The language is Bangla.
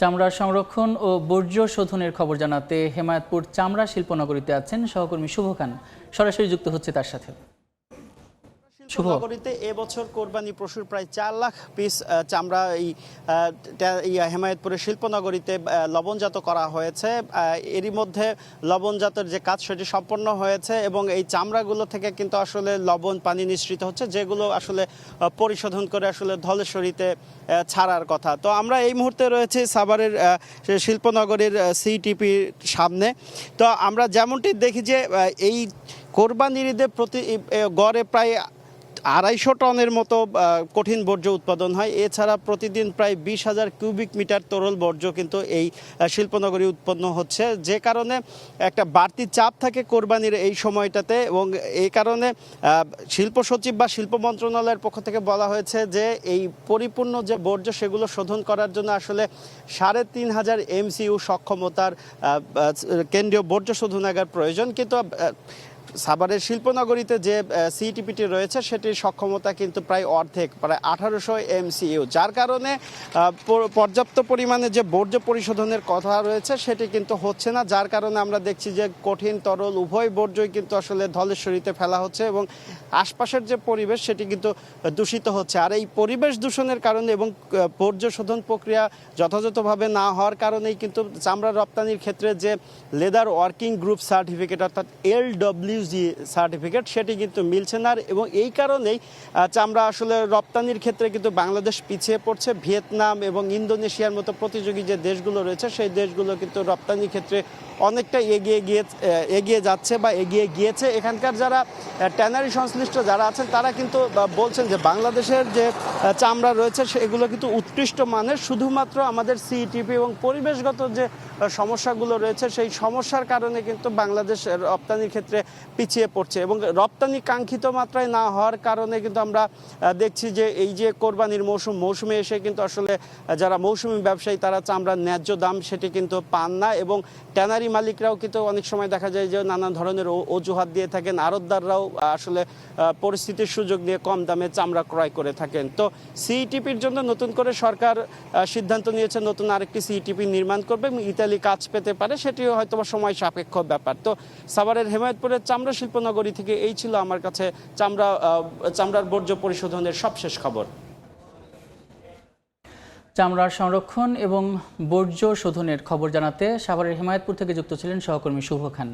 চামড়া সংরক্ষণ ও বর্জ্য শোধনের খবর জানাতে হেমায়তপুর চামড়া শিল্পনগরীতে আছেন সহকর্মী শুভ খান সরাসরি যুক্ত হচ্ছে তার সাথে। নগরীতে এবছর কোরবানি পশুর প্রায় চার লাখ পিস চামড়া এই হেমায়তপুরের শিল্পনগরীতে লবণজাত করা হয়েছে। এরই মধ্যে লবণজাতের যে কাজ সেটি সম্পন্ন হয়েছে এবং এই চামড়াগুলো থেকে কিন্তু আসলে লবণ পানি নিঃসৃত হচ্ছে যেগুলো আসলে পরিশোধন করে আসলে ধলেশ্বরীতে ছাড়ার কথা। তো আমরা এই মুহূর্তে রয়েছে সাভারের শিল্পনগরীর সিটিপি সামনে। তো আমরা যেমনটি দেখি যে এই কোরবানির ঈদে প্রতি গড়ে প্রায় আড়াইশো টনের মতো কঠিন বর্জ্য উৎপাদন হয়। এছাড়া প্রতিদিন প্রায় বিশ হাজার কিউবিক মিটার তরল বর্জ্য কিন্তু এই শিল্পনগরী উৎপন্ন হচ্ছে। যে কারণে একটা বাড়তি চাপ থাকে কোরবানির এই সময়টাতে এবং এই কারণে শিল্প সচিব বা শিল্প মন্ত্রণালয়ের পক্ষ থেকে বলা হয়েছে যে এই পরিপূর্ণ যে বর্জ্য সেগুলো শোধন করার জন্য আসলে সাড়ে তিন হাজার এমসিইউ সক্ষমতার কেন্দ্রীয় বর্জ্য শোধনাগার প্রয়োজন। কিন্তু সাভারের শিল্পনগরীতে যে সিটিপিটি রয়েছে, সেটির সক্ষমতা কিন্তু প্রায় অর্ধেক, প্রায় আঠারোশো এমসিইউ। যার কারণে পর্যাপ্ত পরিমাণে যে বর্জ্য পরিশোধনের কথা রয়েছে, সেটি কিন্তু হচ্ছে না। যার কারণে আমরা দেখছি যে, কঠিন, তরল, উভয় বর্জ্যই কিন্তু আসলে ধলেশ্বরীতে ফেলা হচ্ছে এবং আশপাশের যে পরিবেশ, সেটি কিন্তু দূষিত হচ্ছে। আর এই পরিবেশ দূষণের কারণে এবং বর্জ্য শোধন প্রক্রিয়া যথাযথভাবে না হওয়ার কারণেই কিন্তু চামড়া রপ্তানির ক্ষেত্রে যে লেদার ওয়ার্কিং গ্রুপ সার্টিফিকেট, অর্থাৎ এল জি সার্টিফিকেট, সেটি কিন্তু মিলছে না। এবং এই কারণেই চামড়া আসলে রপ্তানির ক্ষেত্রে কিন্তু বাংলাদেশ পিছিয়ে পড়ছে। ভিয়েতনাম এবং ইন্দোনেশিয়ার মতো প্রতিযোগী যে দেশগুলো রয়েছে, সেই দেশগুলো কিন্তু রপ্তানির ক্ষেত্রে অনেকটা এগিয়ে গিয়ে এগিয়ে যাচ্ছে বা এগিয়ে গিয়েছে। এখানকার যারা ট্যানারি সংশ্লিষ্ট যারা আছেন, তারা কিন্তু বলছেন যে বাংলাদেশের যে চামড়া রয়েছে সেগুলো কিন্তু উৎকৃষ্ট মানের। শুধুমাত্র আমাদের সিইটিপি এবং পরিবেশগত যে সমস্যাগুলো রয়েছে, সেই সমস্যার কারণে কিন্তু বাংলাদেশ রপ্তানির ক্ষেত্রে পিছিয়ে পড়ছে এবং রপ্তানি কাঙ্ক্ষিত মাত্রায় না হওয়ার কারণে কিন্তু আমরা দেখছি যে এই যে কোরবানির মৌসুম, মৌসুমে এসে কিন্তু আসলে যারা মৌসুমি ব্যবসায়ী তারা চামড়ার ন্যায্য দাম সেটি কিন্তু পান না এবং ট্যানারি মালিকরাও কিন্তু অনেক সময় দেখা যায় যে নানা ধরনের অজুহাত দিয়ে থাকেন, আড়তদাররাও আসলে পরিস্থিতির সুযোগ নিয়ে কম দামে চামড়া ক্রয় করে থাকেন। তো সিইটিপির জন্য নতুন করে সরকার সিদ্ধান্ত নিয়েছে নতুন আরেকটি সিইটিপি নির্মাণ করবে এবং ইতালি কাজ পেতে পারে, সেটিও হয়তো সময় সাপেক্ষ ব্যাপার। তো সাভারের হেমায়তপুরের চামড়া শিল্পনগরী থেকে এই ছিল আমার কাছে চামড়া চামড়ার বর্জ্য পরিশোধনের সবশেষ খবর। চামড়ার সংরক্ষণ এবং বর্জ্য শোধনের খবর জানাতে সাভারের হিমায়তপুর থেকে যুক্ত ছিলেন সহকর্মী শুভ খান।